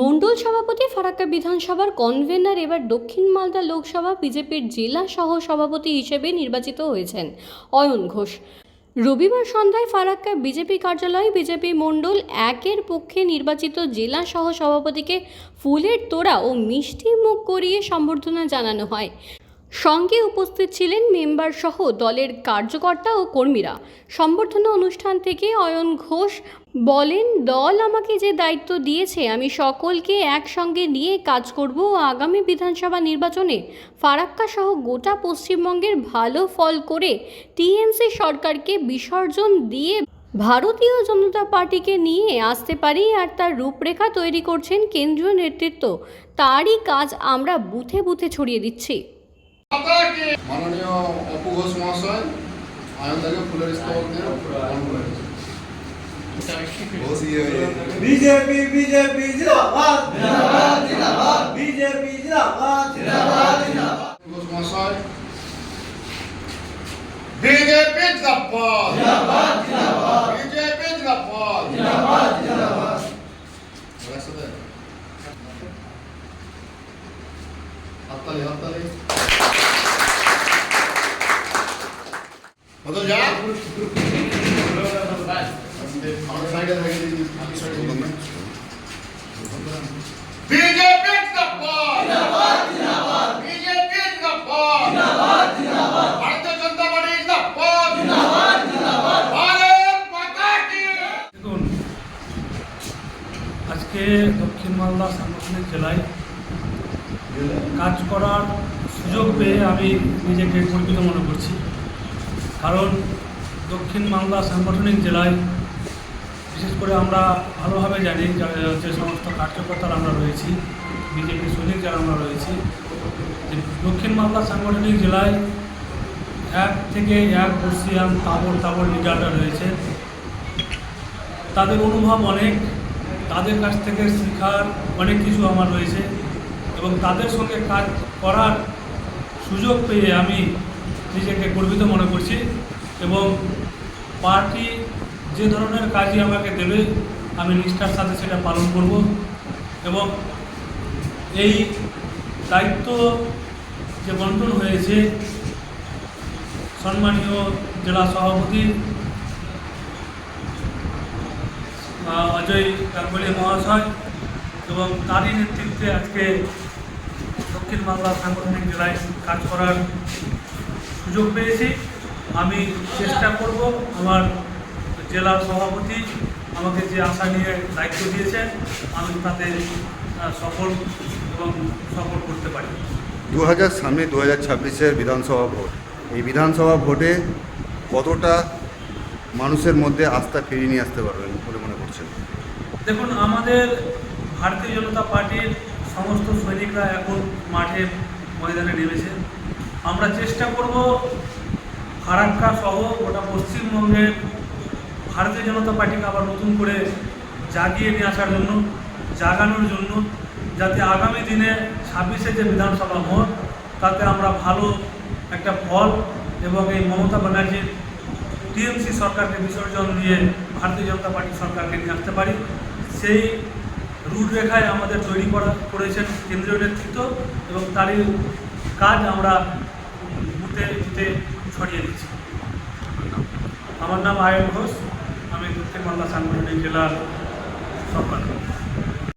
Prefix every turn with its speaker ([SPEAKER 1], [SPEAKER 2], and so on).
[SPEAKER 1] মণ্ডল সভাপতি, ফারাক্কা বিধানসভার কনভেনার, এবার দক্ষিণ মালদা লোকসভা, বিজেপির জেলা সহ সভাপতি হিসেবে নির্বাচিত হয়েছেন অয়ন ঘোষ। রবিবার সন্ধ্যায় ফারাক্কা বিজেপি কার্যালয়ে বিজেপি মণ্ডল একের পক্ষে নির্বাচিত জেলা সহ সভাপতিকে ফুলের তোড়া ও মিষ্টি মুখ করিয়ে সম্বর্ধনা জানানো হয়। সঙ্গে উপস্থিত ছিলেন মেম্বার সহ দলের কার্যকর্তা ও কর্মীরা। সম্বর্ধনা অনুষ্ঠান থেকে অয়ন ঘোষ বলেন, দল আমাকে যে দায়িত্ব দিয়েছে, আমি সকলকে একসঙ্গে নিয়ে কাজ করব। ও আগামী বিধানসভা নির্বাচনে ফারাক্কা সহ গোটা পশ্চিমবঙ্গের ভালো ফল করে টিএমসি সরকারকে বিসর্জন দিয়ে ভারতীয় জনতা পার্টিকে নিয়ে আসতে পারি আর তার রূপরেখা তৈরি করছেন কেন্দ্রীয় নেতৃত্ব। তারই কাজ আমরা বুথে বুথে ছড়িয়ে দিচ্ছি।
[SPEAKER 2] মাননীয় অপু ঘোষ মহাশয় আয়ন দাকে ফুলের স্তবক দিয়ে বিজেপি বিজেপি জিন্দাবাদ জিন্দাবাদ জিন্দাবাদ বিজেপি জিন্দাবাদ জিন্দাবাদ জিন্দাবাদ ঘোষ মহাশয় বিজেপি জিন্দাবাদ জিন্দাবাদ জিন্দাবাদ বিজেপি জিন্দাবাদ জিন্দাবাদ জিন্দাবাদ হাততালি হাততালি পার্টি জিন্দাবাদ। জিন্দাবাদ। জিন্দাবাদ। ভারত মাতা কি
[SPEAKER 3] দেখুন আজকে দক্ষিণ মালদা সাংগঠনিক জেলায় কাজ করার সুযোগ পেয়ে আমি নিজেকে গর্বিত মনে করছি। কারণ দক্ষিণ মালদা সাংগঠনিক জেলায়, বিশেষ করে আমরা ভালোভাবে জানি যে- সমস্ত কার্যকর্তারা আমরা রয়েছি, বিজেপি সৈনিক যারা আমরা রয়েছি, যে দক্ষিণ মালদা সাংগঠনিক জেলায় এক থেকে এক বর্ষিয়ান তাবর তাবর লিডাররা রয়েছে। তাদের অনুভব অনেক, তাদের কাছ থেকে শেখার অনেক কিছু আমার রয়েছে এবং তাদের সঙ্গে কাজ করার সুযোগ পেয়ে আমি নিজেকে গর্বিত মনে করছি এবং পার্টি যে ধরনের কাজই আমাকে দেবে, আমি নিষ্ঠার সাথে সেটা পালন করব এবং এই দায়িত্ব যে বন্টন হয়েছে সম্মানীয় জেলা সভাপতি অজয় গাঙ্গুলি মহাশয় এবং তারই নেতৃত্বে আজকে দক্ষিণ বাংলা সাংগঠনিক জেলায় কাজ করার সুযোগ পেয়েছি। আমি চেষ্টা করব আমার জেলার সভাপতি আমাকে যে আশা নিয়ে দায়িত্ব দিয়েছেন আমি তাতে সফল এবং সফল করতে পারি।
[SPEAKER 4] দু হাজার সামনে দু হাজার ছাব্বিশের বিধানসভা ভোট। এই বিধানসভা ভোটে কতটা মানুষের মধ্যে আস্থা ফিরিয়ে নিয়ে আসতে পারবেন বলে মনে করছেন?
[SPEAKER 3] দেখুন আমাদের ভারতীয় জনতা পার্টির সমস্ত সৈনিকরা এখন মাঠে ময়দানে নেমেছে। আমরা চেষ্টা করব ফারাক্কা সহ গোটা পশ্চিমবঙ্গের ভারতীয় জনতা পার্টিকে আবার নতুন করে জাগিয়ে নিয়ে আসার জন্য, জাগানোর জন্য, যাতে আগামী দিনে ছাব্বিশে যে বিধানসভা ভোট, তাতে আমরা ভালো একটা ফল এবং এই মমতা ব্যানার্জির টিএমসি সরকারকে বিসর্জন দিয়ে ভারতীয় জনতা পার্টি সরকারকে নিয়ে আসতে পারি। সেই রূপরেখায় আমাদের তৈরি করা করেছেন কেন্দ্রীয় নেতৃত্ব এবং তারই কাজ আমরা বুথে বুথে ছড়িয়ে দিচ্ছে। আমার নাম আয়ন ঘোষ আমি দক্ষিণ বাংলা সাংগঠনিক জেলার সম্পাদক।